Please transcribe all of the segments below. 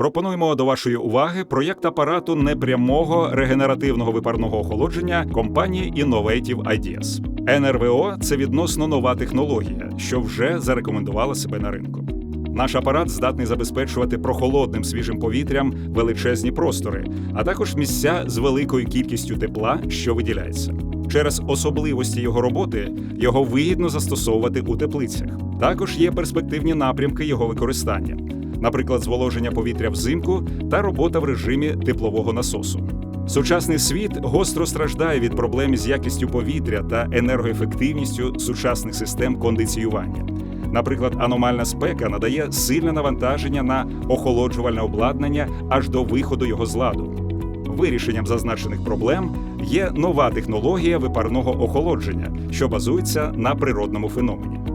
Пропонуємо до вашої уваги проєкт апарату непрямого регенеративного випарного охолодження компанії Innovative Ideas. НРВО це відносно нова технологія, що вже зарекомендувала себе на ринку. Наш апарат здатний забезпечувати прохолодним свіжим повітрям величезні простори, а також місця з великою кількістю тепла, що виділяється. Через особливості його роботи його вигідно застосовувати у теплицях. Також є перспективні напрямки його використання, наприклад, зволоження повітря взимку та робота в режимі теплового насосу. Сучасний світ гостро страждає від проблем з якістю повітря та енергоефективністю сучасних систем кондиціювання. Наприклад, аномальна спека надає сильне навантаження на охолоджувальне обладнання аж до виходу його з ладу. Вирішенням зазначених проблем є нова технологія випарного охолодження, що базується на природному феномені.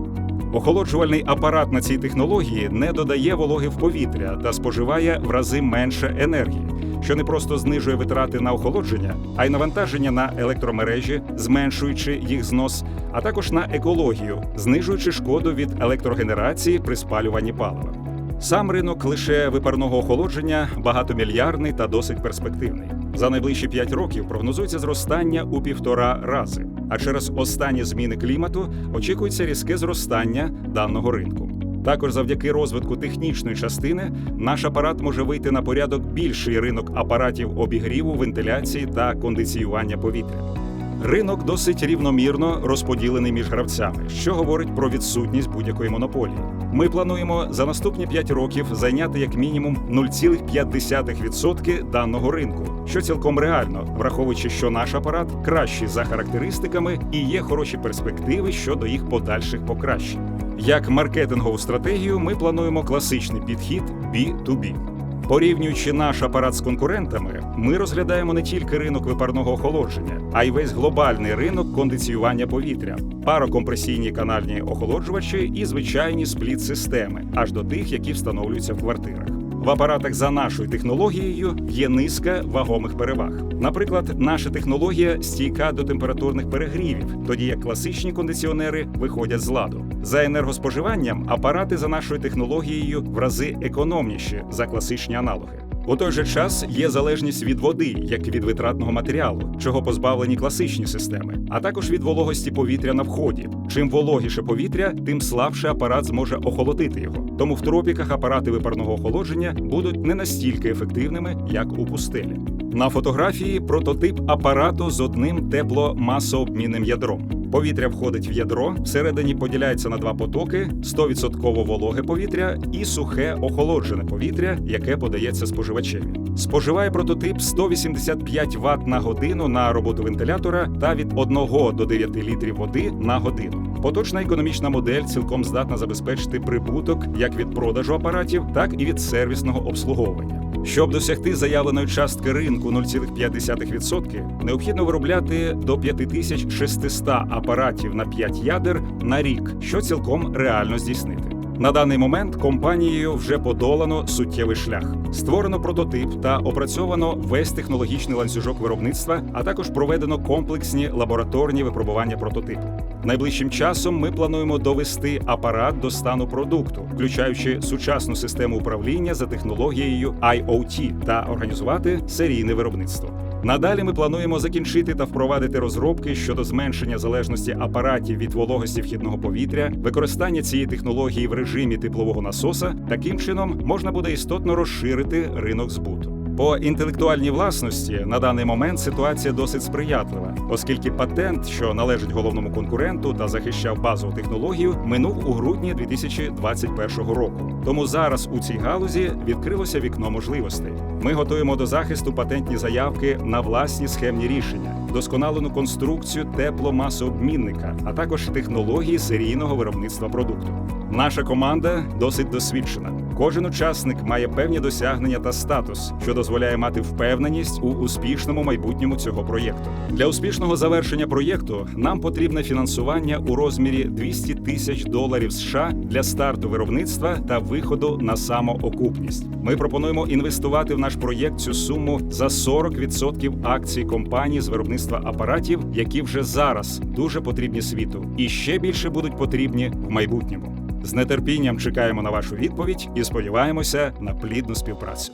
Охолоджувальний апарат на цій технології не додає вологи в повітря та споживає в рази менше енергії, що не просто знижує витрати на охолодження, а й навантаження на електромережі, зменшуючи їх знос, а також на екологію, знижуючи шкоду від електрогенерації при спалюванні палива. Сам ринок лише випарного охолодження багатомільярдний та досить перспективний. За найближчі 5 років прогнозується зростання у півтора рази. А через останні зміни клімату очікується різке зростання даного ринку. Також завдяки розвитку технічної частини наш апарат може вийти на порядок більший ринок апаратів обігріву, вентиляції та кондиціювання повітря. Ринок досить рівномірно розподілений між гравцями, що говорить про відсутність будь-якої монополії. Ми плануємо за наступні 5 років зайняти як мінімум 0,5% даного ринку, що цілком реально, враховуючи, що наш апарат кращий за характеристиками і є хороші перспективи щодо їх подальших покращень. Як маркетингову стратегію, ми плануємо класичний підхід B2B. Порівнюючи наш апарат з конкурентами, ми розглядаємо не тільки ринок випарного охолодження, а й весь глобальний ринок кондиціювання повітря, парокомпресійні канальні охолоджувачі і звичайні спліт-системи, аж до тих, які встановлюються в квартирах. В апаратах за нашою технологією є низка вагомих переваг. Наприклад, наша технологія стійка до температурних перегрівів, тоді як класичні кондиціонери виходять з ладу. За енергоспоживанням апарати за нашою технологією в рази економніші за класичні аналоги. У той же час є залежність від води, як від витратного матеріалу, чого позбавлені класичні системи, а також від вологості повітря на вході. Чим вологіше повітря, тим слабше апарат зможе охолодити його. Тому в тропіках апарати випарного охолодження будуть не настільки ефективними, як у пустелі. На фотографії прототип апарату з одним тепломасообмінним ядром. Повітря входить в ядро, всередині поділяється на два потоки: 100% вологе повітря і сухе охолоджене повітря, яке подається споживачеві. Споживає прототип 185 Вт на годину на роботу вентилятора та від 1 до 9 літрів води на годину. Поточна економічна модель цілком здатна забезпечити прибуток як від продажу апаратів, так і від сервісного обслуговування. Щоб досягти заявленої частки ринку 0,5%, необхідно виробляти до 5600 апаратів на 5 ядер на рік, що цілком реально здійснити. На даний момент компанією вже подолано суттєвий шлях. Створено прототип та опрацьовано весь технологічний ланцюжок виробництва, а також проведено комплексні лабораторні випробування прототипу. Найближчим часом ми плануємо довести апарат до стану продукту, включаючи сучасну систему управління за технологією IoT та організувати серійне виробництво. Надалі ми плануємо закінчити та впровадити розробки щодо зменшення залежності апаратів від вологості вхідного повітря, використання цієї технології в режимі теплового насоса. Таким чином можна буде істотно розширити ринок збуту. По інтелектуальній власності на даний момент ситуація досить сприятлива, оскільки патент, що належить головному конкуренту та захищав базову технологію, минув у грудні 2021 року. Тому зараз у цій галузі відкрилося вікно можливостей. Ми готуємо до захисту патентні заявки на власні схемні рішення, досконалену конструкцію тепломасообмінника, а також технології серійного виробництва продукту. Наша команда досить досвідчена. Кожен учасник має певні досягнення та статус, що дозволяє мати впевненість у успішному майбутньому цього проєкту. Для успішного завершення проєкту нам потрібне фінансування у розмірі 200 тисяч доларів США для старту виробництва та виходу на самоокупність. Ми пропонуємо інвестувати в наш проєкт цю суму за 40% акцій компанії з виробництва апаратів, які вже зараз дуже потрібні світу, і ще більше будуть потрібні в майбутньому. З нетерпінням чекаємо на вашу відповідь і сподіваємося на плідну співпрацю.